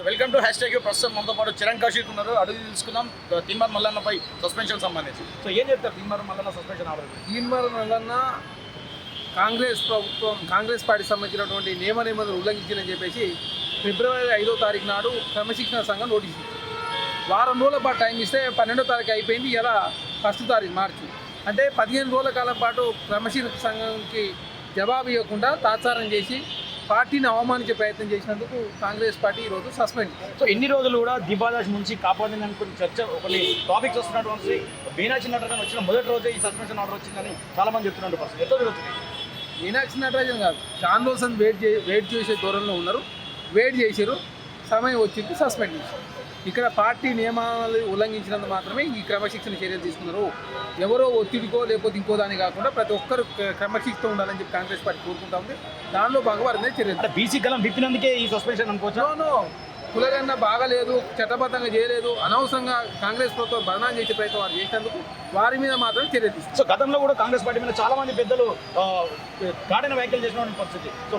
So welcome to hashtag ప్రస్తుతం మనతో పాటు చిరణ్ కౌశిక్ ఉన్నారు. అడుగు తెలుసుకుందాం తిన్మార్ మల్లన్నపై సస్పెన్షన్ సంబంధించి. సో ఏం చెప్తారు తిన్మార్ మల్లన్న సస్పెన్షన్ ఆర్డర్ తీన్మార్ మల్లన్న కాంగ్రెస్ ప్రభుత్వం కాంగ్రెస్ పార్టీ సంబంధించినటువంటి నియమ నిబంధనలు ఉల్లంఘించిందని చెప్పేసి ఫిబ్రవరి ఐదో తారీఖు నాడు క్రమశిక్షణ సంఘం నోటీస్ ఇచ్చింది. వారం రోజుల పాటు టైం ఇస్తే పన్నెండో తారీఖు అయిపోయింది. ఇలా ఫస్ట్ తారీఖు మార్చి. అంటే పదిహేను రోజుల కాలం పాటు క్రమశిక్షణ సంఘంకి జవాబు ఇవ్వకుండా తాత్సారం చేసి పార్టీని అవమానించే ప్రయత్నం చేసినందుకు కాంగ్రెస్ పార్టీ ఈరోజు సస్పెండ్. సో ఎన్ని రోజులు కూడా దీపాదాస్ నుంచి కాపాడింది అనుకుని చర్చ కొన్ని టాపిక్స్ వస్తున్నటువంటి మీనాక్షి నటరాజన్ వచ్చిన మొదటి రోజే ఈ సస్పెన్షన్ ఆర్డర్ వచ్చిందని చాలా మంది చెప్తున్నారు ఫస్ట్ ఎంతో జరుగుతుంది మీనాక్షి నటరాజన్ కాదు చాలా రోజులు వెయిట్ చే వెయిట్ చేసే ధోరణిలో ఉన్నారు. వెయిట్ చేశారు సమయం వచ్చింది సస్పెండ్ చేశారు ఇక్కడ పార్టీ నియమాలు ఉల్లంఘించినందుకు మాత్రమే ఈ క్రమశిక్షణ చర్యలు తీసుకున్నారు. ఎవరో ఒత్తిడికో లేకపోతే ఇంకో దాని కాకుండా ప్రతి ఒక్కరు క్ర- క్రమశిక్షణ ఉండాలని చెప్పి కాంగ్రెస్ పార్టీ కోరుకుంటా ఉంది. దానిలో భగవారి చర్యలు బీసీ గలం విప్పినందుకే ఈ సస్పెన్షన్ అనుకోవచ్చా. కులగన్న బాగలేదు చట్టబద్ధంగా చేయలేదు అనవసరంగా కాంగ్రెస్ ప్రభుత్వం భరణాలు చేసే ప్రయత్నం వారు చేసినందుకు వారి మీద మాత్రమే చర్య తీసుకుంటారు సో గతంలో కూడా కాంగ్రెస్ పార్టీ మీద చాలా మంది పెద్దలు కాడిన వ్యాఖ్యలు చేసిన పరిస్థితి. సో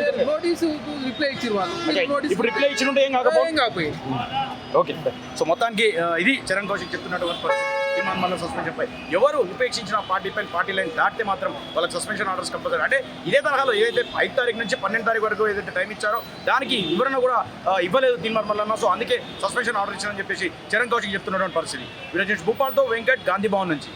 లేదు? నోటీసు రిప్లై ఇచ్చారు వాళ్ళు. ఇప్పుడు రిప్లై ఇచ్చి ఏం కాకపోయింది? ఓకే సో మొత్తానికి ఇది చరణ్ కౌశిక్ చెప్తున్నటువంటి పరిస్థితి. డిమాండ్ మళ్ళీ సస్పెన్షన్ పై. ఎవరు ఉపేక్షించిన పార్టీ పైన పార్టీ లైన్ దాటితే మాత్రం వాళ్ళకి సస్పెన్షన్ ఆర్డర్స్ కంపల్సరీ అంటే ఇదే తరహాలో ఏదైతే ఐదు తారీఖు నుంచి పన్నెండు తారీఖు వరకు ఏదైతే టైం ఇచ్చారో దానికి వివరణ కూడా ఇవ్వలేదు తీన్మార్ మల్లన్న సో అందుకే సస్పెన్షన్ ఆర్డర్ ఇచ్చారని చెప్పేసి చరణ్ కౌశిక్ చెప్తున్నటువంటి పరిస్థితి. విరజెంట్స్ భూపాల్తో వెంకట్ గాంధీ భవన్ నుంచి.